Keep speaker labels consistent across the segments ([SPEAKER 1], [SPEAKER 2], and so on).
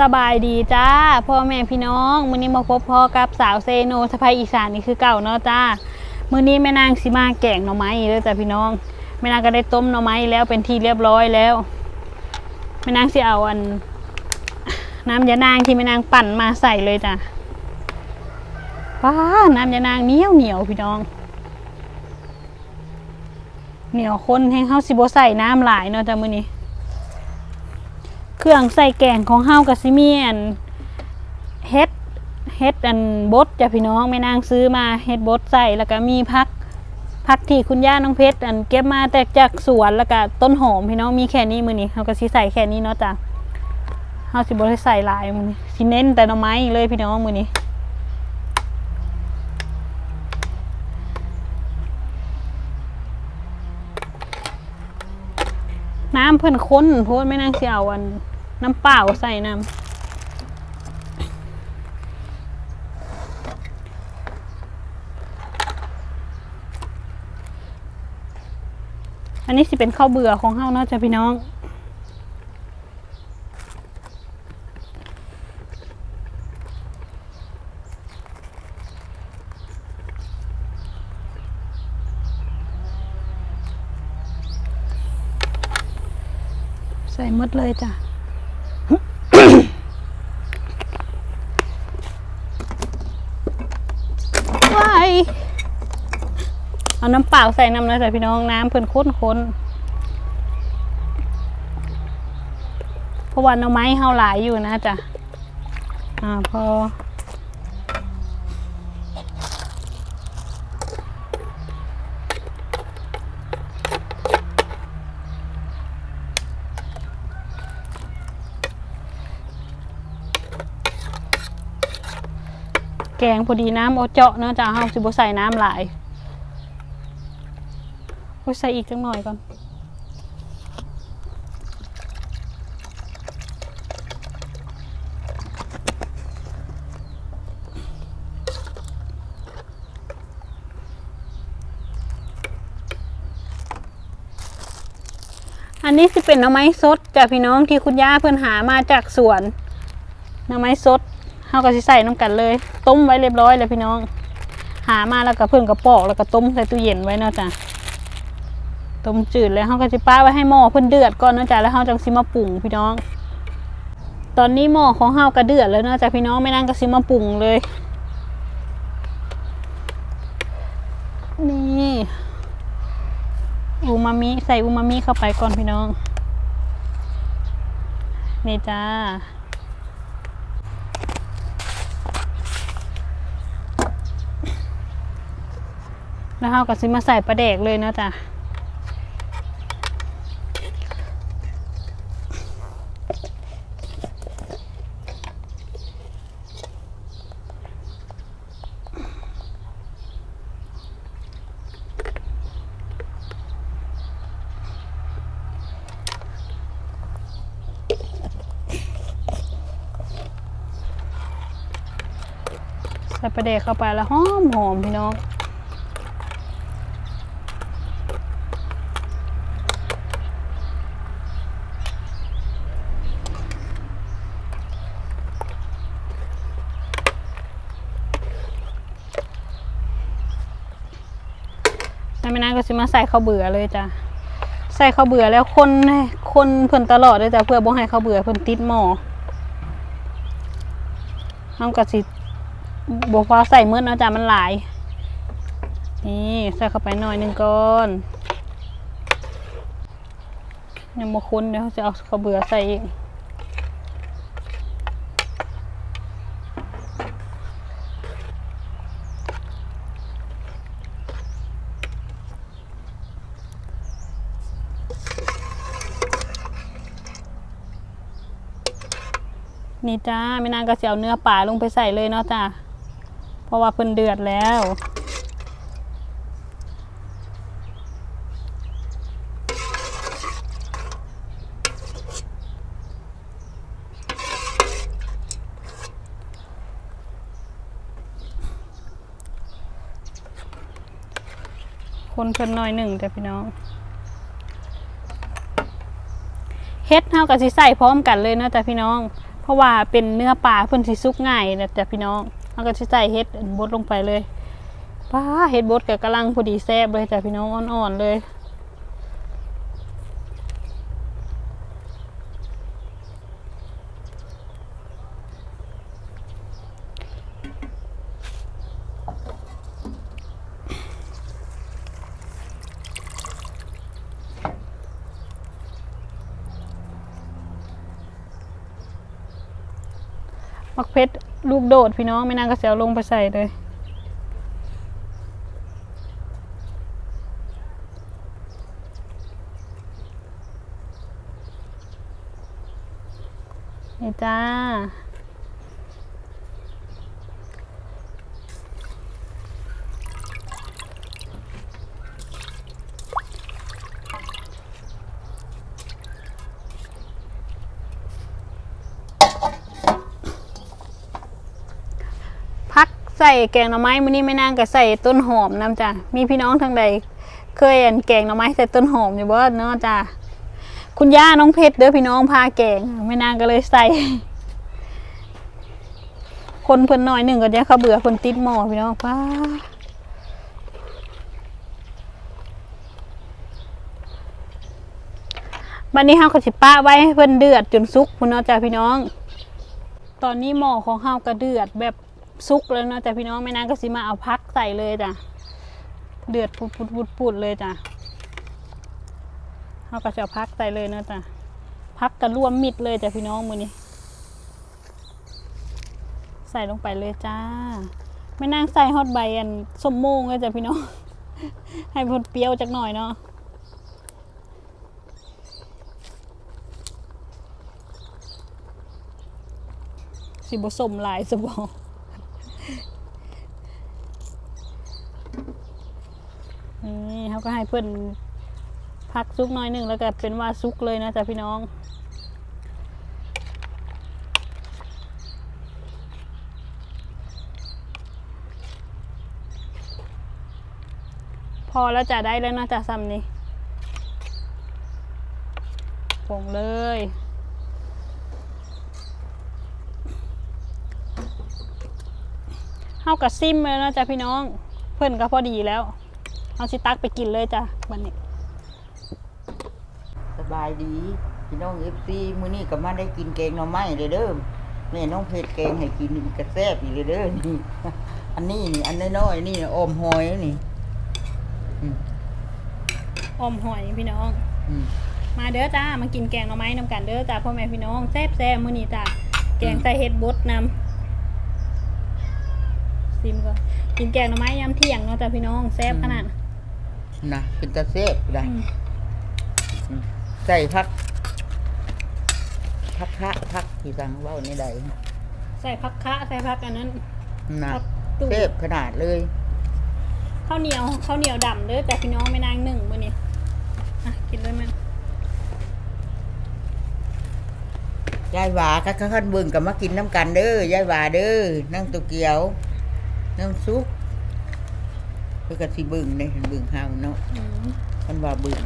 [SPEAKER 1] สบายดีจ้าพ่อแม่พี่น้องมื้อนี้มาพบพ่อกับสาวเซโนสะพายอีสานนี่คือเก่าเนาะจ้ามื้อนี้แม่นางสิมาแกงหน่อไม้เด้อจ้าพี่น้องแม่นางก็ได้ต้มหน่อไม้แล้วเป็นที่เรียบร้อยแล้วแม่นางสิเอาอัน น้ำยานางที่แม่นางปั่นมาใส่เลยจ้ะป้าน้ำยานางเหนียวเหนียวพี่น้อง เหนียวคนให้เฮาสิบ่ใส่น้ำหลายเนาะจ้ะมื้อนี้ เครื่องใส่แกงของเฮากับซิมีอันเฮ็ดเฮ็ดอันบดจ้ะพี่น้องแม่นางซื้อมาเฮ็ดบดใส่แล้วก็มีพักพักที่คุณย่าน้องเพชรอันเก็บมาแต่จากสวนแล้วก็ต้นหอมพี่น้องมีแค่นี้มือนี้เฮาก็สิใส่แค่นี้เนาะจ้ะเฮาสิบ่ได้ใส่หลายมือนี้สิเน้นแต่หน่อไม้เลยพี่น้องมือนี้น้ำเพิ่นข้นโพดไม่นางสิเอาอัน น้ำเปล่าใส่น้ำอันนี้สิเป็นข้าวเบื่อของเฮาเนาะจ้ะพี่น้อง ใส่หมดเลยจ้ะ ว้าย เอาน้ำเปล่าใส่น้ำนะจ๊ะพี่น้องน้ำเพิ่นข้นค้นๆเพราะว่าน่อไม้เฮาหลายอยู่นะจ๊ะอ่าพอแกงพอดีน้ำโอเจาะเนาะจ้ะเฮาสิบ่ใส่น้ำหลาย ใส่อีกจังหน่อยก่อนอันนี้สิเป็นหน่อไม้สดจ้ะพี่น้องที่คุณย่าเพิ่อนหามาจากสวนหน่อไม้สดเฮาก็สิใส่น้ำกันเลย ต้มไว้เรียบร้อยเลยพี่น้อง หามาแล้วก็เพิ่อนกระปอกแล้วก็ต้มใส่ตู้เย็นไว้เนาะจ้ะ ต้มจืดแล้วเฮาก็สิป้าไว้ให้หม้อเพิ่นเดือดก่อนนาะจ้ะแล้วเฮาจังสิมาปรุงพี่น้อง ตอนนี้หม้อของเฮาก็เดือดแล้วนาะจ้ะพี่น้องไม่นั่งก็สิมาปรุงเลย นี่อูมามิใส่อูมามิเข้าไปก่อนพี่น้องนี่จ้าแล้วเราก็ซื้อมาใส่ปลาแดกเลยนาะจ้ะ ใส่ปลาแดกเข้าไปแล้วหอมหอมพี่น้องแล้วแม่นางก็สิมาใส่ข้าวเบื่อเลยจ้ะใส่ข้าวเบื่อแล้วคนให้คนเพิ่นตลอดเลยจ้ะเพื่อบ่ให้ข้าวเบื่อเพิ่นติดหม้อเฮาก็สิ บ่พอใส่มื้อเนาะจ้ะมันหลาย นี่ใส่เข้าไปหน่อยหนึ่งก่อนยังบ่คุ้นเดี๋ยวเขาจะเอาข้าวเบื่อใส่อีกนี่จ้าแม่นางก็เสิเอาเนื้อปลาลงไปใส่เลยเนาะจ้า เพราะว่าเพิ่นเดือดแล้วคนเพิ่นน่อยหนึ่งแต่พี่น้องเฮ็ดเฮากับสิใส่พร้อมกันเลยเนาะจ้ะพี่น้อง เพราะว่าเป็นเนื้อปลาเพิ่นสิสุกง่ายนะจ้ะพี่น้อง เราก็สิใส่เฮ็ดบดลงไปเลยป้าเฮ็ดบดก็กำลังพอดีแซ่บเลยจ้ะพี่น้องอ่อนๆเลยมักเพชร ลูกโดดพี่น้องไม่นางก็เสียวลงไปใส่เลยนี่จ้า พัก ใส่แกงหน่อไม้มื้อนี้ไม่นางก็ใส่ต้นหอมนํจ้ะมีพี่น้องทางใด เคยอันแกงหน่อไม้ใส่ต้นหอมอยู่บ่เนาะจ้ะคุณย่าน้องเพชรเด้อพี่น้องพาแกงไม่นางก็เลยใส่ คนเพิ่นน้อยหนึ่งก็จะเขาเบื่อคนติดหม้อพี่น้องป้าบัดนี้เฮาก็สิป้าไว้ให้เพิ่นเดือดจนสุกพุ่นเนาะจ้ะพี่น้อง ตอนนี้หม้อของเฮาก็เดือดแบบ สุกแล้วเนาะแต่พี่น้องไม่นานก็สิมาเอาพักใส่เลยจ้ะเดือดปุดปุดปุดปุดเลยจ้ะเฮาก็จะพักใส่เลยเนาะจ้ะพักกันรวมมิดเลยจ้ะพี่น้องมือนี้ใส่ลงไปเลยจ้าไม่นางใส่ฮอตใบอันส้มโมงเลยจ้ะพี่น้อง ให้เพนเปรี้ยวจักหน่อยเนาะสิบสมหลายสบอนี่เขา ก็ให้เพื่อนพักซุกน้อยหนึ่งแล้วก็เป็นว่าซุกเลยนะจ๊ะพี่น้องพอแล้วจะได้แล้วนะจ๊ะซ้ำนี้ผงเลยเฮากับซิมเลยนะจ๊ะพี่น้อง เพื่อนก็พอดีแล้ว เอาชิตักไปกินเลยจ้ะวันนี้
[SPEAKER 2] สบายดีพี่น้องเอฟซีมื้อนี้ก็มาได้กินแกงหน่อไม้เลยเด้อแม่น้องเพชรแกงให้กินอีกกระแซบอีกเลยเด้อนี่อันนี้นี่อันน้อยๆนี่อมหอยนี่อืม
[SPEAKER 1] ออมหอยพี่น้อง
[SPEAKER 2] อืม
[SPEAKER 1] มาเด้อจ้ามากินแกงหน่อไม้นำกันเด้อจ้าพ่อแม่พี่น้องแซ่บแซ่บมื้อนี้จ้าแกงใส่เห็ดบดนำซิมก่อนกินแกงหน่อไม้ยามเที่ยงเนาะจ้าพี่น้องแซ่บขนาด
[SPEAKER 2] นะ เป็นตาแซบได้
[SPEAKER 1] อืม
[SPEAKER 2] อืมใส่พักพักคะพักที่สั่งเว้าในใด
[SPEAKER 1] ใส่ผักคะใส่ผักอันนั้น
[SPEAKER 2] นะ
[SPEAKER 1] ผักตู้
[SPEAKER 2] แซบขนาดเลย
[SPEAKER 1] ข้าวเหนียวข้าวเหนียวดำเด้อจ้าพี่น้องไม่นางหนึ่งมื้อนี้อะกินเลยมัน
[SPEAKER 2] ยายหวาก็ขั้นเบิ่งกับมากินน้ำกันเด้อยายหวาเด้อนั่งตัวเกียวนั่งซุกเพื่อก็สิเบิ่งเด้เบิ่งเฮาเนาะ
[SPEAKER 1] อืม
[SPEAKER 2] มันว่าเบิ่ง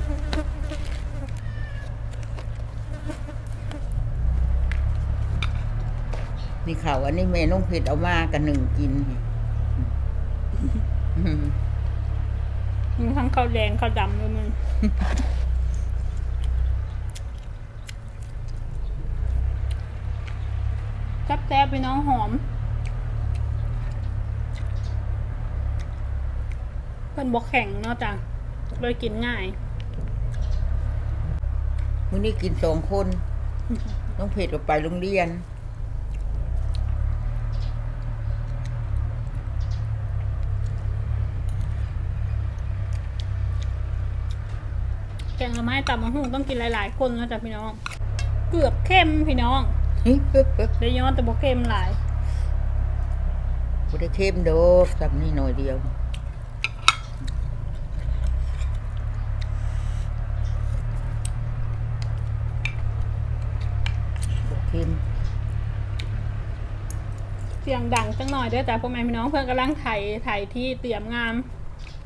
[SPEAKER 2] นี่ข่าวอันนี้แม่น้องเพชรเอามากันหนึ่งกินอืม
[SPEAKER 1] มีทั้งข้าวแดงข้าวดำด้วยมึงแซ่บแซ่บพี่น้องหอม เป็นบกแข็งเนาะจ้ะเลยกินง่าย
[SPEAKER 2] มื้อนี้กินสองคน น้องเพชรก็ไปโรงเรียน
[SPEAKER 1] แกงละไม้ตับมะฮุ่งต้องกินหลาย ๆ คนเนาะจ้ะพี่น้อง เกือบเข้มพี่น้องเลยย้อนแต่บกเข้มหลาย
[SPEAKER 2] บ่ได้เข้มโดอกสักนี่หน่อยเดียวบ่เข้ม
[SPEAKER 1] เสียงดังจังหน่อยเด้อจ้ะพ่อแม่พี่น้องเพื่อนกำลังไถไถที่เตรียมงาน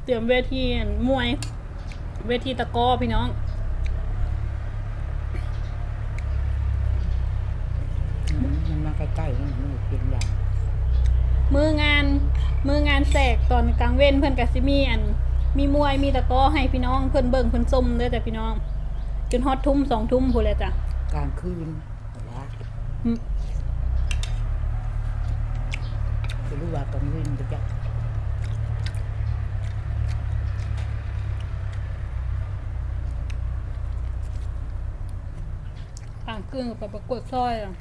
[SPEAKER 1] เตรียมเวทีมวย เวทีตะกร้อพี่น้อง
[SPEAKER 2] อืมใกล้ๆนี่มันเป็นอย่าง
[SPEAKER 1] มืองานมืองานแสกตอนกลางเว้นเพิ่นก็สิมีอัน มีมวยมีตะกร้อให้พี่น้องเพิ่นเบิ่งเพิ่นส้มเด้อจ้ะพี่น้อง จนฮอดทุ่มสองทุ่มพู้นแหละจ้ะ
[SPEAKER 2] กลางคืนว่า
[SPEAKER 1] อืม
[SPEAKER 2] จะ รู้ว่ากลางคืนก็จะ
[SPEAKER 1] ต่างกึ่งกับประกวดซอยอะ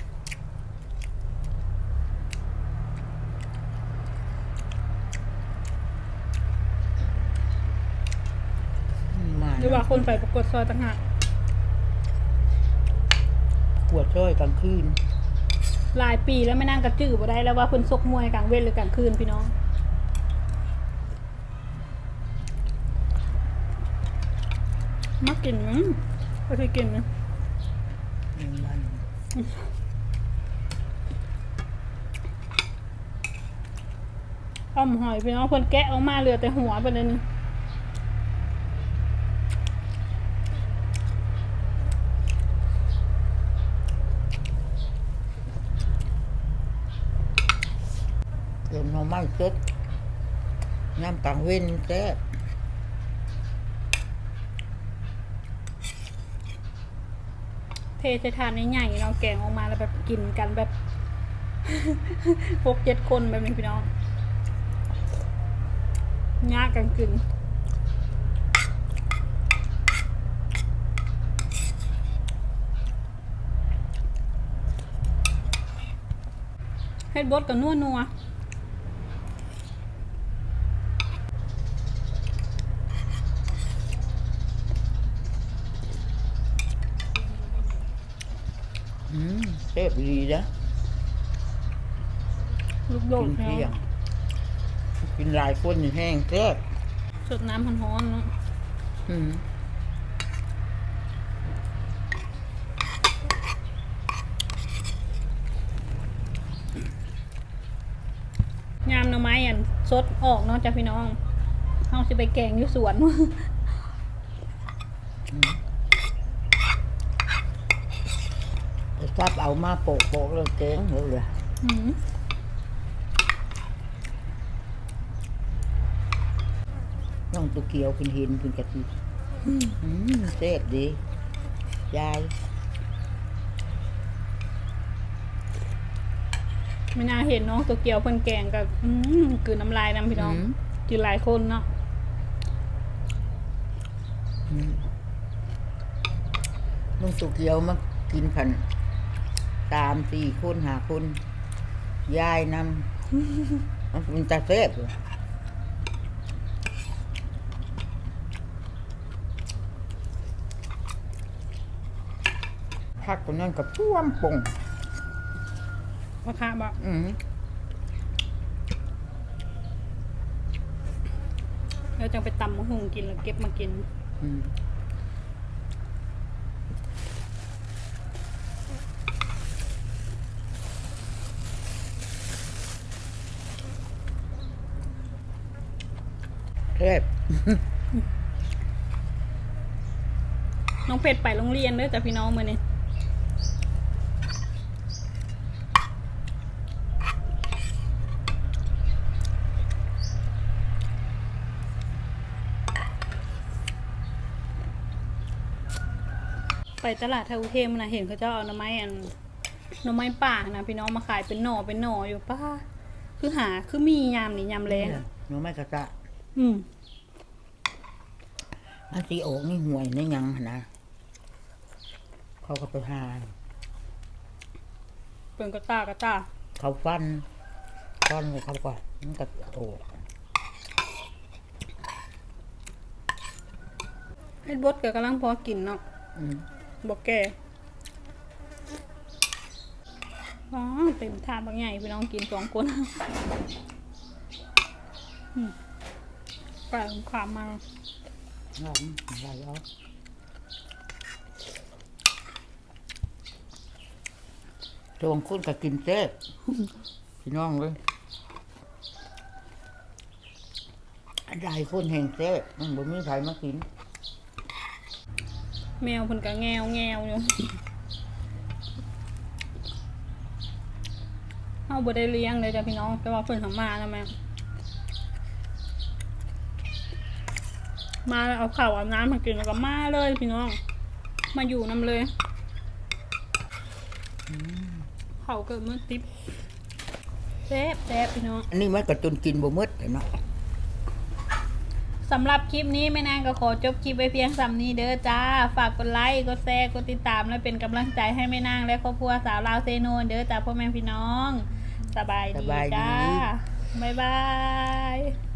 [SPEAKER 2] มา
[SPEAKER 1] หรือว่าคนไปประกวดซอยต่างหาก
[SPEAKER 2] ปวดช่วยกลางคืน
[SPEAKER 1] หลายปีแล้วไม่นั่งกระจื้อบ่ได้แล้วว่าเพิ่นซกมวยกลางเว้นหรือกลางคืนพี่น้องมากินมั้งก็เคยกินนะ
[SPEAKER 2] หนึ่งวัน
[SPEAKER 1] อ้อมหอยพี่น้องเพิ่นแกะออกมาเหลือแต่หัวไปเลยนี่
[SPEAKER 2] เดี๋ยว หน่อไม้สดน้ำกลางเว้นแซ่บ
[SPEAKER 1] เทใส่ถาดใหญ่ๆเนาะแกงออกมาแล้วแบบกินกันแบบ หกเจ็ดคนแบบนี้พี่น้องยากกันกินเฮ็ดบดกับนัวนัว
[SPEAKER 2] อืมแซ่บ ดีนะ
[SPEAKER 1] ลูกโด
[SPEAKER 2] กิ
[SPEAKER 1] ด
[SPEAKER 2] น
[SPEAKER 1] แล้
[SPEAKER 2] เที่ยง
[SPEAKER 1] ว
[SPEAKER 2] กินหลายคนนี่แห้งแซ่บ
[SPEAKER 1] สดน้ำร้อนๆเนาะ
[SPEAKER 2] อืม
[SPEAKER 1] ยามหน่อไม้อันสดออกเนาะจ้ะพี่น้องเฮาสิไปแกงอยู่สวน
[SPEAKER 2] ไปซับ เอามาโปะโปะแล้วแกงเลยเลย
[SPEAKER 1] อืม
[SPEAKER 2] น้องตัวเกียวกินเห็นกินกะทิอืมแซ่บดี ยาย
[SPEAKER 1] ไม่น่าเห็นเนาะตัวเกียวเพิ่นแกงกับอืมกลืนน้ำลายนํพี่น้อง
[SPEAKER 2] ม
[SPEAKER 1] กินหลายคนเนาะ
[SPEAKER 2] อืมน้องตัวเกียวมากินผัน ตามสี่คนหาคนยายนำมันเป็นตาแซ่บเลยพักคนนั้นกับพ่วมปง
[SPEAKER 1] ราคาบ่
[SPEAKER 2] อืม
[SPEAKER 1] แล้วจังไปตำมะฮุงกินแล้วเก็บมากิน
[SPEAKER 2] อืมแซ่บ
[SPEAKER 1] น้องเพชรไปโรงเรียนเด้อจ้ะพี่น้องมื้อนี้ไปตลาดไทยอุเทมนะเห็นเขาเจ้าเอาหน่อไม้อันหน่อไม้ป่านะพี่น้องมาขายเป็นหน่อเป็นหน่ออยู่ป้าคือหาคือมียามนี่ยามแรง
[SPEAKER 2] หนูไม่กระจะ
[SPEAKER 1] อืม
[SPEAKER 2] อันสีโอกนี่ห่วยนี่ยังหั่นนะ เขาก็ไปหา
[SPEAKER 1] เป็นกระตากระตา
[SPEAKER 2] เขาฟันฟันเลยเขาก็มันก็โอก
[SPEAKER 1] เฮ็ดบดก็กำลังพอกินเนาะ
[SPEAKER 2] อืม
[SPEAKER 1] บอกแก่อ๋อเต็มถาดบางใหญ่พี่น้องกินสองคนอืมปลาขามมา
[SPEAKER 2] งามอะไรเอา ตรงคนก็กินแซ่บพี่น้องเลยอันใดคนแห่งแซ่บมันบ่มีใครมากิน
[SPEAKER 1] แมวเพิ่นก็แงวแงวอยู่เฮาบ่ได้เลี้ยงเลยจ้ะพี่น้องแต่ว่าเพิ่นทำมาแล้วแม่มาแล้วเอาข้าวเอาน้ำมากินแล้วก็มาเลยพี่น้อง มาอยู่นํเลย เขาวเกิดมื้อติ๊บแซ่บแซ่บพี่น้อง
[SPEAKER 2] อันนี้มันก็จนกินบ่หมดเลยเนาะ
[SPEAKER 1] สำหรับคลิปนี้แม่นางก็ขอจบคลิปไว้เพียงสำนี้เด้อจ้า ฝากกดไลค์ กดแชร์ กดติดตาม และเป็นกำลังใจให้แม่นางและครอบครัวสาวลาวเซโนนเด้อจ้าพ่อแม่พี่น้อง สบายดีจ้า บ๊ายบาย